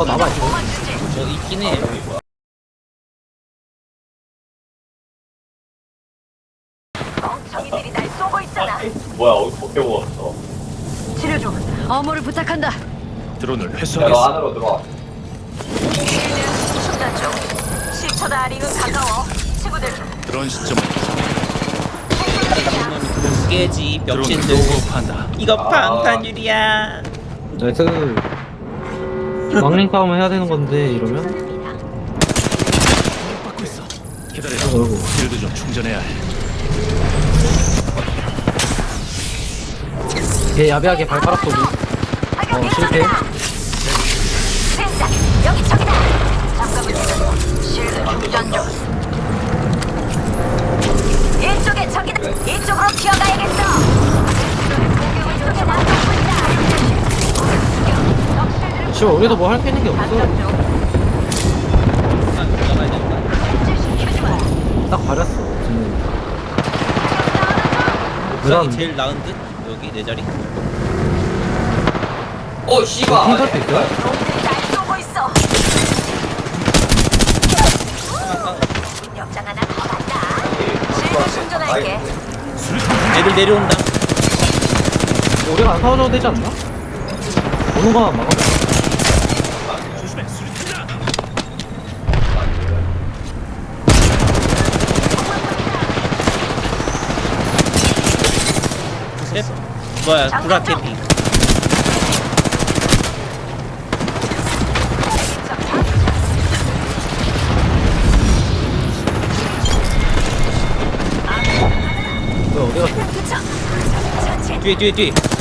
어, 나봐 지금. 저 있긴 해. 멍청이들이 날 쏘고 있잖아. 뭐야 어디 어떻게 먹었어? 치료 중. 어무를 부탁한다. 드론을 회수하겠어. 안으로 들어와. 실드 충전 중. 10초다 링은 가까워. 친구들 드론 시점을 못 깨지 드론을 벽신들. 로그업한다. 이거 아. 방탄유리야. 나이스. 왕링 싸움 해야 되는 건데 이러면 받고 있어. 기다려. 어이구. 필드 좀 충전해야 해. 걔 야비하게 발가락 쏘기. 어 실패. 여기 저기다. 잠깐만 기다려. 실드 충전 중. 이쪽에 저기다. 이쪽으로 기어가야겠어. 씨발 우리도 뭐 할 게 있는 게 없어. 딱 가렸어. 지금. 그다음 제일 나은 듯? 여기 내 자리. 어 씨발. 핑크도 있어요? 놈들이 날 쏘고 있어. 역장 하나 더 간다. 실드 충전할게. 애들 내려온다. 우리가 안 싸워줘도 되지 않나? 오는 거만 막아. 조심해. 수리탄이다. 셋. 뭐야 구라 캠핑. 왜 어디 갔어? 그쵸? 전체 뒤에 뒤에 뒤에.